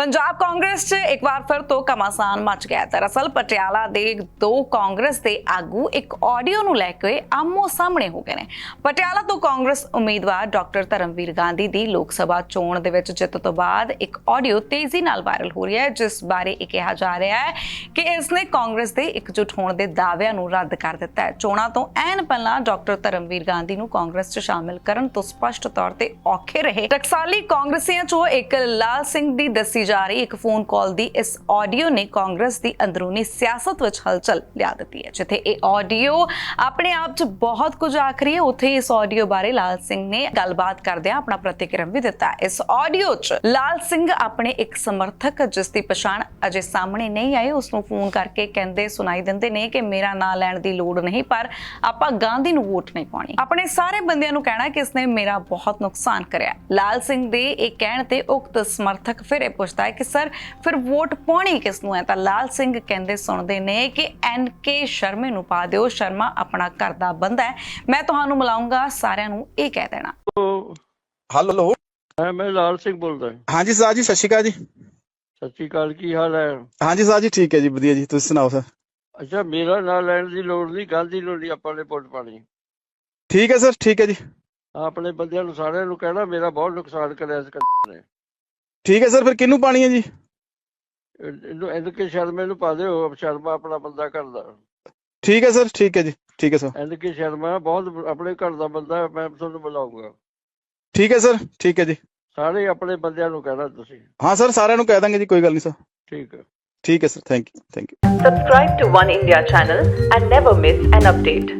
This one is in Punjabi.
ਪੰਜਾਬ ਕਾਂਗਰਸ 'ਚ ਇੱਕ ਵਾਰ ਫਿਰ ਤੋਂ ਕਮਾਸਾਨ ਮਚ ਗਿਆ ਦਰਅਸਲ ਪਟਿਆਲਾ ਦੇ ਦੋ ਕਾਂਗਰਸ ਦੇ ਆਗੂ ਇੱਕ ਆਡੀਓ ਨੂੰ ਲੈ ਕੇ ਆਮੋ ਸਾਹਮਣੇ ਹੋ ਗਏ ਨੇ। ਪਟਿਆਲਾ ਤੋਂ ਕਾਂਗਰਸ ਉਮੀਦਵਾਰ ਡਾਕਟਰ ਧਰਮਵੀਰ ਗਾਂਧੀ ਦੀ ਲੋਕ ਸਭਾ ਚੋਣ ਦੇ ਵਿੱਚ ਜਿੱਤ ਤੋਂ ਬਾਅਦ ਇੱਕ ਆਡੀਓ ਤੇਜ਼ੀ ਨਾਲ ਵਾਇਰਲ ਹੋ ਰਹੀ ਹੈ, ਜਿਸ ਬਾਰੇ ਇਹ ਕਿਹਾ ਜਾ ਰਿਹਾ ਹੈ ਕਿ ਇਸ ਨੇ ਕਾਂਗਰਸ ਦੇ ਇਕਜੁੱਟ ਹੋਣ ਦੇ ਦਾਅਵਿਆਂ ਨੂੰ ਰੱਦ ਕਰ ਦਿੱਤਾ ਹੈ। ਚੋਣਾਂ ਤੋਂ ਐਨ ਪਹਿਲਾਂ ਡਾਕਟਰ ਧਰਮਵੀਰ ਗਾਂਧੀ ਨੂੰ ਕਾਂਗਰਸ 'ਚ ਸ਼ਾਮਿਲ ਕਰਨ ਤੋਂ ਸਪਸ਼ਟ ਤੌਰ ਤੇ ਔਖੇ ਰਹੇ। ਟਕਸਾਲੀ ਕਾਂਗਰਸੀਆਂ 'ਚੋਂ ਇੱਕ ਲਾਲ ਸਿੰਘ ਦੀ ਦੱਸੀ ਜਾ ਰਹੀ ਇੱਕ ਫੋਨ ਕਾਲ ਦੀ, ਇਸ ਆਡੀਓ ਨੇ ਕਾਂਗਰਸ ਦੀ ਅੰਦਰੂਨੀ ਸਿਆਸਤ ਵਿੱਚ ਹਲਚਲ ਲਿਆ ਦਿੱਤੀ ਹੈ, ਜਿੱਥੇ ਇਹ ਆਡੀਓ ਆਪਣੇ ਆਪ 'ਚ ਬਹੁਤ ਕੁਝ ਆਖ ਰਹੀ ਹੈ। ਉੱਥੇ ਇਸ ਆਡੀਓ ਬਾਰੇ ਲਾਲ ਸਿੰਘ ਨੇ ਗੱਲਬਾਤ ਕਰਦਿਆਂ ਆਪਣਾ ਪ੍ਰਤੀਕਿਰਮ ਵੀ ਦਿੱਤਾ। ਇਸ ਆਡੀਓ 'ਚ ਲਾਲ ਸਿੰਘ ਆਪਣੇ ਇੱਕ ਸਮਰਥਕ, ਜਿਸ ਦੀ ਪਛਾਣ ਅਜੇ ਸਾਹਮਣੇ ਨਹੀਂ ਆਈ, ਉਸ ਨੂੰ ਫੋਨ ਕਰਕੇ ਕਹਿੰਦੇ, ਸੁਣਾਈ ਦਿੰਦੇ ਨੇ ਕਿ ਮੇਰਾ ਨਾਂ ਲੈਣ ਦੀ ਲੋੜ ਨਹੀਂ, ਪਰ ਆਪਾਂ ਗਾਂਧੀ ਨੂੰ ਵੋਟ ਨਹੀਂ ਪਾਉਣੀ। ਆਪਣੇ ਸਾਰੇ ਬੰਦਿਆਂ ਨੂੰ ਕਹਿਣਾ ਕਿ ਇਸਨੇ ਮੇਰਾ ਬਹੁਤ ਨੁਕਸਾਨ ਕਰਿਆ। ਲਾਲ ਸਿੰਘ ਦੇ ਇਹ ਕਹਿਣ ਤੇ ਉਕਤ ਸਮਰਥਕ ਫਿਰ ਇਹ ਪੁੱਛਦਾ ਹੈ ਕਿ ਸਰ ਫਿਰ ਵੋਟ ਪਾਉਣੀ ਕਿਸ ਨੂੰ ਹੈ? ਤਾਂ ਲਾਲ ਸਿੰਘ ਕਹਿੰਦੇ ਸੁਣਦੇ ਨੇ ਕਿ ਐਨ ਕੇ ਸ਼ਰਮੇ ਨੂੰ ਪਾ ਦਿਓ। ਸ਼ਰਮਾ ਆਪਣਾ ਘਰ ਦਾ ਬੰਦਾ ਹੈ। ਮੈਂ ਤੁਹਾਨੂੰ ਮਿਲਾਉਂਗਾ ਸਾਰਿਆਂ ਨੂੰ ਇਹ ਕਹਿ ਦੇਣਾ। ਹੈਲੋ। ਹਾਂ ਮੈਂ ਲਾਲ ਸਿੰਘ ਬੋਲਦਾ। ਹਾਂਜੀ ਸਰ ਜੀ ਸਤਿ ਸ਼੍ਰੀ ਅਕਾਲ ਜੀ। ਸਤਿ ਸ਼੍ਰੀ ਅਕਾਲ ਕੀ ਹਾਲ ਹੈ? ਹਾਂਜੀ ਸਰ ਜੀ ਠੀਕ ਹੈ ਜੀ ਵਧੀਆ ਜੀ। ਤੁਸੀਂ ਸੁਣਾਓ ਸਰ? ਅੱਛਾ ਮੇਰਾ ਨਾਂ ਲੈਣ ਦੀ ਲੋੜ ਨਹੀਂ ਗਾਂਧੀ ਨੂੰ ਨਹੀਂ ਆਪਾਂ ਨੇ ਵੋਟ ਪਾਣੀ ਠੀਕ ਹੈ ਸਰ ਠੀਕ ਹੈ ਜੀ। ਆਪਣੇ ਬੰਦਿਆਂ ਨੂੰ ਸਾਰਿਆਂ ਨੂੰ ਕਹਿਣਾ ਮੇਰਾ ਬਹੁਤ ਨੁਕਸਾਨ ਕਰਿਆ ਇਸ ਕੰਨ ਨੇ। ਠੀਕ ਹੈ ਸਰ ਫਿਰ ਕਿਹਨੂੰ ਪਾਣੀ ਹੈ ਜੀ? ਇਹ- ਇਹਨੂੰ ਐਨ ਕੇ ਸ਼ਰਮੇ ਨੂੰ ਪਾ ਦਿਓ ਸ਼ਰਮਾ ਆਪਣਾ ਬੰਦਾ ਕਰਦਾ ਠੀਕ ਹੈ ਸਰ ਠੀਕ ਹੈ ਜੀ ਠੀਕ ਹੈ ਸਰ। ਐਨ ਕੇ ਸ਼ਰਮਾ ਬਹੁਤ ਆਪਣੇ ਘਰ ਦਾ ਬੰਦਾ ਹੈ, ਮੈਂ ਤੁਹਾਨੂੰ ਬੁਲਾਉਂਗਾ ਠੀਕ ਹੈ ਸਰ ਠੀਕ ਹੈ ਜੀ। ਸਾਰੇ ਆਪਣੇ ਬੰਦਿਆਂ ਨੂੰ ਕਹਿਣਾ ਤੁਸੀਂ। ਹਾਂ ਸਰ ਸਾਰਿਆਂ ਨੂੰ ਕਹਿ ਦਾਂਗੇ ਜੀ ਕੋਈ ਗੱਲ ਨਹੀਂ ਸਰ। ਠੀਕ ਹੈ। ਠੀਕ ਹੈ sir thank you thank you Subscribe to One India channel and never miss an update.